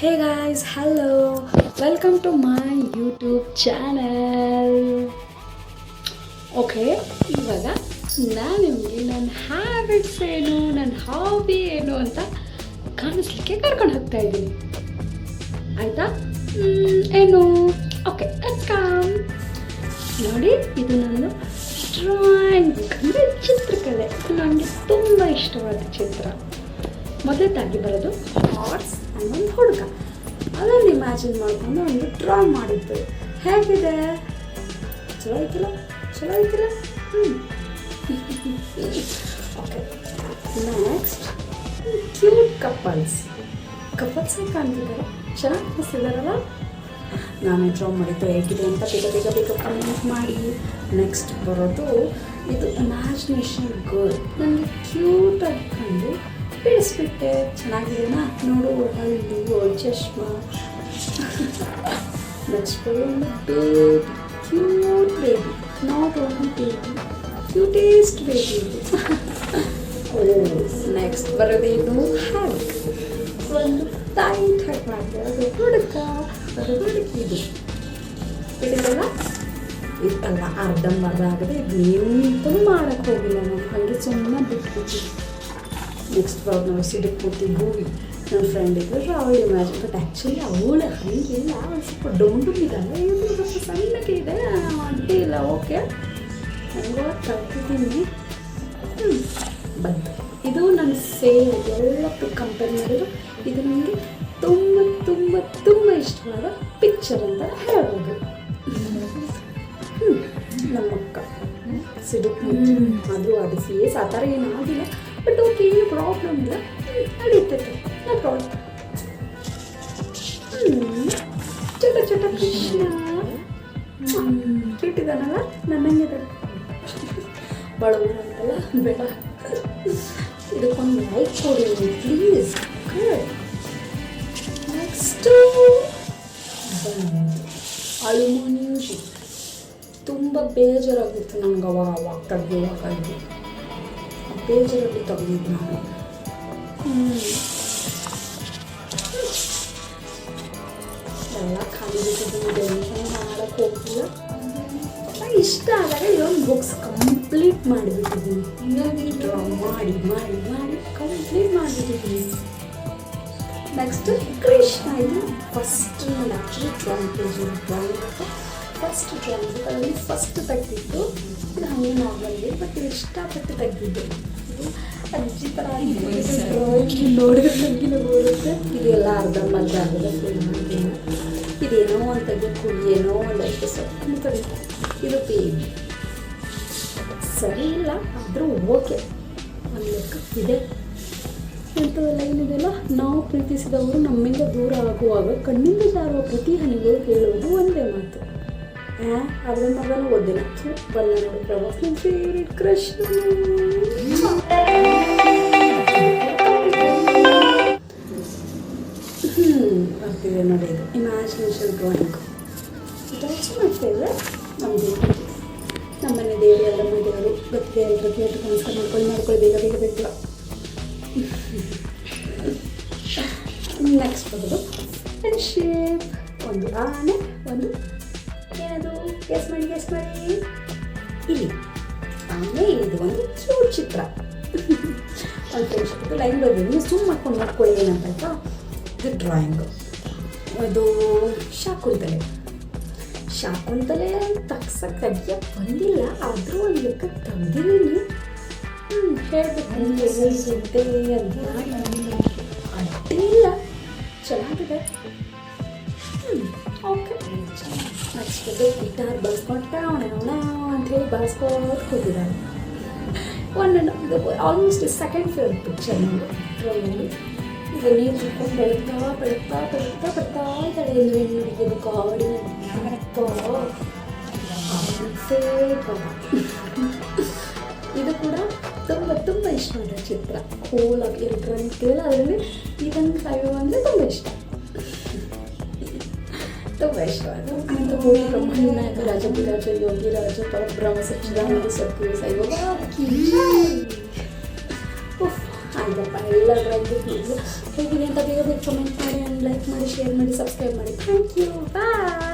Hey guys hello welcome to my YouTube channel okay ಇವಾಗ ನಾನು ನಿಮಗೆ ನನ್ನ ಹ್ಯಾಬಿಟ್ಸ್ ಏನು, ನನ್ನ ಹಾಬಿ ಏನು ಅಂತ ಕಾಣಿಸ್ಲಿಕ್ಕೆ ಕರ್ಕೊಂಡು ಹೋಗ್ತಾ ಇದ್ದೀನಿ. ಆಯಿತಾ? ಏನು? ಓಕೆ ಕಮ್ ನೋಡಿ, ಇದು ನನ್ನ ಡ್ರಾಯಿಂಗ್ ಅಂದರೆ ಚಿತ್ರಕಲೆ. ನನಗೆ ತುಂಬ ಇಷ್ಟವಾದ ಚಿತ್ರ. ಮೊದಲದಾಗಿ ಬರೋದು ಹಾರ್ಸ್ ಒಂದು ಹುಡುಗ. ಅದನ್ನು ಇಮ್ಯಾಜಿನ್ ಮಾಡಿಕೊಂಡು ಒಂದು ಡ್ರಾ ಮಾಡಿದ್ದು. ಹೇಗಿದೆ? ಚಲೋ ಐತಿಲ್ಲ? ಚಲೋ ಐತಿಲ್ಲ? ಹ್ಞೂ okay next cute couples couples ಕಾಣ್ತಿದ್ದಾರೆ? ಚೆನ್ನಾಗಿ ಕಾಣಿಸ್ತಿದ್ದಾರಲ್ಲ ನಾನು ಡ್ರಾ ಮಾಡಿದ್ದು ಹೇಗಿದೆ ಅಂತ ಬೇಗ ಬೇಗ ಬೇಗ ಕಮೆಂಟ್ ಮಾಡಿ. ನೆಕ್ಸ್ಟ್ ಬರೋದು ಇದು ಇಮ್ಯಾಜಿನೇಷನ್ ಗರ್ಲ್ ನನಗೆ ಕ್ಯೂಟಾಗಿ ಬಿಡಿಸ್ಬಿಟ್ಟೆ. ಚೆನ್ನಾಗಿದೆಯಾ ನೋಡು ಹಳ್ಳಿ ಚಶ್ಮಾ. ಬರೋದು baby cute baby not only baby cutest baby next ಬರೋದೇನು? Hack ಒಂದು ಟೈಟ್ ಹ್ಯಾಕ್ ಮಾಡಿದೆ. ಅದು ಹುಡುಕ ಅದು ಹುಡುಕಿದು ಬಿಡಿದಲ್ಲ ಇತ್ತಲ್ಲ ಅರ್ಧಂಬರ್ಧ ಆಗದೆ ಎಂತೂ ಮಾಡೋಕ್ಕೆ ಹೋಗಿಲ್ಲ ನಾನು. ಹಾಗೆ ಸುಮ್ಮನೆ ಬಿಟ್ಬಿಟ್ಟು ನೆಕ್ಸ್ಟ್ ಪ್ರಾಬ್ಲಮ್ ಸಿಡಕ್ ಕೂತಿ ಹೋಗಿ ನನ್ನ ಫ್ರೆಂಡ್ ಇದ್ದರು ಅವಳು ಇಮ್ಯಾಜಿನ್ ಬಟ್ ಆ್ಯಕ್ಚುಲಿ ಅವಳು ಹಂಗಿಲ್ಲ ಅವಳು ಸ್ವಲ್ಪ ಡೊಂಡು ಇದ್ದಾಳೆ ಇದು ಸ್ವಲ್ಪ ಸಣ್ಣಕ್ಕೆ ಇದೆ ಅಡ್ಡಿ ಇಲ್ಲ ಓಕೆ. ಹಂಗೆ ಕಲ್ತಿದ್ದೀನಿ ಬಂತು. ಇದು ನನ್ನ ಸೇಮ್ ಎಲ್ಲ ಕಂಪೇರ್ ಮಾಡಿದ್ರು. ಇದು ನನಗೆ ತುಂಬ ತುಂಬ ತುಂಬ ಇಷ್ಟವಾದ ಪಿಕ್ಚರ್ ಅಂತ ಹೇಳ್ಬೋದು. ಹ್ಞೂ ನಮ್ಮಕ್ಕ. ಸಿಡುಕ್ ಅದು ಅದು ಫೇಸ್ ಆ ಥರ ಏನಾಗಿಲ್ಲ. ಓಕೆ ಏನು ಪ್ರಾಬ್ಲಮ್ ಇಲ್ಲ ನಡೀತೈತೆ, ನೋ ಪ್ರಾಬ್ಲಮ್ ಚಟ ಚಟ ಕೃಷ್ಣ. ನನ್ನಂಗೆ ನನ್ನಂಗಿದೆ ಬಡವರು ಅಂತಲ್ಲ, ಬೇಡ. ಇದಕ್ಕೊಂದು ಲೈಕ್ ಕೊಡಿ ಪ್ಲೀಸ್ ನೆಕ್ಸ್ಟು ಅಲ್ಯೂಮಿನಿಯಂ ಶೀಟ್. ತುಂಬ ಬೇಜಾರಾಗಿತ್ತು ನನಗೆ ಅವಾಗ ಅವಾಗ ತೆಗಿಯೋಕ್ಕಾಗಿ ಬೇಜಾರಾಗಿ ತೆಗೆದಿದ್ದು ನಾನು. ಎಲ್ಲ ಖಾಲಿ ಟೆನ್ಷನ್ ಮಾಡೋಕ್ಕೆ ಹೋಗ್ತಿಲ್ಲ. ಇಷ್ಟ ಆದಾಗ ಇದೊಂದು ಬುಕ್ಸ್ ಕಂಪ್ಲೀಟ್ ಮಾಡಿಬಿಟ್ಟಿದ್ದೀನಿ. ಹಿಂಗಾಗಿ ಡ್ರಾ ಮಾಡಿ ಮಾಡಿ ಮಾಡಿ ಕಂಪ್ಲೀಟ್ ಮಾಡಿಬಿಟ್ಟಿದ್ದೀನಿ. ನೆಕ್ಸ್ಟ್ ಕೃಷ್ಣ ಇದು ಫಸ್ಟ್ ನಾನು actually drawing page drawing first drawing ಅದರಲ್ಲಿ ಫಸ್ಟ್ ತೆಗೆದಿದ್ದು ಇದು ಹಂಗೆ ಬಟ್ ಇಷ್ಟಪಟ್ಟು ತೆಗೆದಿದ್ದು. ಅಜ್ಜಿ ಬರುತ್ತೆ ಇದೆಲ್ಲ ಅರ್ಧಂಬರ್ಧ ಆಗಿದೆ ಫುಲ್ ಇದೇನೋ ಒಂದು ಏನೋ ಎಪಿಸೋಡ್ ಅಂತದೆ ಇದು ಪೇ ಸರಿ ಇಲ್ಲ ಆದರೂ ಓಕೆ ಒಂದು ಇದೆ ಎಂಥದೆಲ್ಲ ಏನಿದೆಯಲ್ಲ ನಾವು ಪ್ರೀತಿಸಿದವರು ನಮ್ಮಿಂದ ದೂರ ಆಗುವಾಗ ಕಣ್ಣಿಂದ ಜಾರುವ ಪ್ರತಿ ಹನಿಗಳು ಹೇಳುವುದು ಒಂದೇ ಮಾತು. ಅರ್ಧ ಮಗನೂ ಓದಿಲ್ಲ ಬಲ್ಲ ನೋಡಿ, ಪ್ರವಾಸ್ ನನ್ನ ಕೃಷ್ಣ. ಹ್ಞೂ ಬರ್ತಿದೆ ನೋಡಿ ಇದು. ಇಮ್ಯಾಜಿನೇಷನ್ ಡ್ರಾಯಿಂಗ್ ಆಲ್ಸೋ ಮೈ ನಮ್ಮ ದೇವರು ನಮ್ಮನೆ ದೇವರು ಎಲ್ಲಮ್ಮ ದೇವರು ಗೊತ್ತಿದೆ ಎಲ್ಲರೂ ಕೇಳಿ ನಮಸ್ಕಾರ ಮಾಡ್ಕೊಳ್ಳಿ ಮಾಡ್ಕೊಳ್ಳಿ, ಬೇಗ ಬೇಗ ಬೇಗ. ನೆಕ್ಸ್ಟ್ ಬರೋದು ಶೇಪ್ ಒಂದು ಆನೆ, ಒಂದು ಗೆಸ್ ಮಾಡಿ ಎಸ್ ಮಾಡಿ ಇಲ್ಲಿ. ಆಮೇಲೆ ಇದು ಒಂದು ಚೂರು ಚಿತ್ರ ಒಂದು ಫ್ರೆಂಡ್ಶಿಪ್ ಲೈನ್ ಹೋಗಿ ನೀವು ಸುಮ್ಮ ಮಾಡ್ಕೊಂಡು ನೋಡ್ಕೊಳ್ಳಿ ಏನಂತ ಆಯ್ತಾ ಇದು ಡ್ರಾಯಿಂಗು ಅದು ಶಾಕುಂತಲೆ. ಶಾಕುಂತಲೆ ತಗ್ಸಕ್ಕೆ ತೆಗಿಯಕ್ಕೆ ಬಂದಿಲ್ಲ. ಆದರೂ ಒಂದು ಲೆಕ್ಕ ತೆಗ್ದಿದ್ದೀನಿ ಹ್ಞೂ ಹೇಳ್ಬೇಕು. ಅಂತ ಅಡ್ಡಿಲ್ಲ ಚೆನ್ನಾಗಿದೆ. ಇದು ಗಿಟಾರ್ ಬಳಸ್ಕೊಂಡು ಅವಣ ಅಂತ ಅಂಥೇಳಿ ಬಳಸ್ಕೊಂಡು ಕೂತಿದ್ದಾನೆ. One and almost second favourite picture ನಂದು ಡ್ರಾಯಿಂಗಲ್ಲಿ ಈಗ ನೀರು ಹಿಡ್ಕೊಂಡು ಬೆಳಗ್ತಾ ಬೆಳಗ್ತಾ ಬೆಳಗ್ತಾ ಬರ್ತಾ ಇದ್ದಾಳೆ. ಇಲ್ಲಿ ಹೆಣ್ಣು ಹುಡುಗಿದು ಕಾಡಿ ಇದು ಕೂಡ ತುಂಬ ತುಂಬ ಇಷ್ಟ ಚಿತ್ರ. ಹೋಲಾಗಿ ಕೇಳ ಅದರಲ್ಲಿ ಇದನ್ನು ಸಾಯೋ ಅಂದರೆ ತುಂಬ ಇಷ್ಟ. ತುಂಬ ಇಷ್ಟವಾದ ಅಂತ ಹೋಗಿ ಬ್ರಹ್ಮನಾಯಕ ರಾಜಪಿರಾಜ ಯೋಗಿ ರಾಜ ಪರಬ್ರಹ್ಮ ಸಚ್ಚಿದಾನಂದ ಸತ್ಯ ಸೈವ ಆಯ್ತಪ್ಪ ಎಲ್ಲ ಡ್ರಾಯಿಂಗ್ ಹೇಗಿದೆ ಅಂತ ಬೇಗ ಬೇಗ ಕಮೆಂಟ್ ಮಾಡಿ ಆ್ಯಂಡ್ ಲೈಕ್ ಮಾಡಿ ಶೇರ್ ಮಾಡಿ ಸಬ್ಸ್ಕ್ರೈಬ್ ಮಾಡಿ ಥ್ಯಾಂಕ್ ಯು ಬಾಯ್